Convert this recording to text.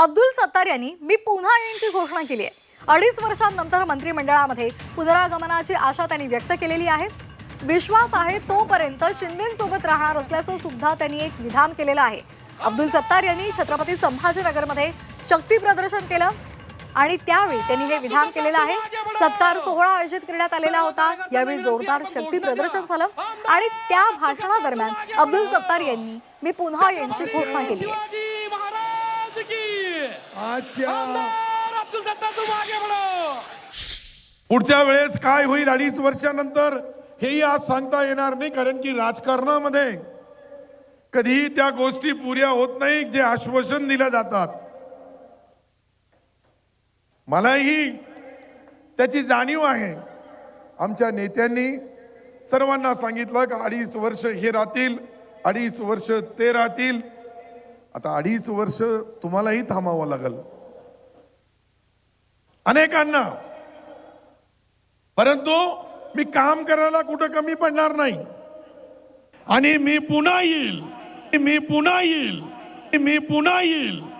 अब्दुल सत्तार यांनी मी पुन्हा येण्याची घोषणा केली आहे. अडीच वर्षांनंतर मंत्रिमंडळामध्ये पुनरागमनाची आशा त्यांनी व्यक्त केलेली आहे. विश्वास आहे तोपर्यंत शिंदेसोबत राहणार असल्याचं सुद्धा त्यांनी एक विधान केलेलं आहे. अब्दुल सत्तार यांनी छत्रपती संभाजीनगरमध्ये शक्ती प्रदर्शन केलं आणि त्यावेळी त्यांनी हे विधान केलेलं आहे. सत्कार सोहळा आयोजित करण्यात आलेला होता. यावेळी जोरदार शक्ती प्रदर्शन झालं. आणि त्या भाषणादरम्यान अब्दुल सत्तार यांनी मी पुन्हा यांची घोषणा केली आहे. अब्दुल सत्तार तुम आगे बढ़ो पुढच्या वेळेस काय होईल अडीच वर्षानंतर हेही आज सांगता येणार नाही कारण की राजकारणामध्ये कधीही त्या गोष्टी पुऱ्या होत नाही जे आश्वासन दिल्या जातात. मलाही त्याची जाणीव आहे. आमच्या नेत्यांनी सर्वांना सांगितलं की अडीच वर्ष हे राहतील अडीच वर्ष ते राहतील. आता अडीच वर्ष तुम्हालाही थांबावं लागल. अनेकांना. परंतु मी काम करायला कुठं कमी पडणार नाही. आणि मी पुन्हा येईल. मी पुन्हा येईल. मी पुन्हा येईल.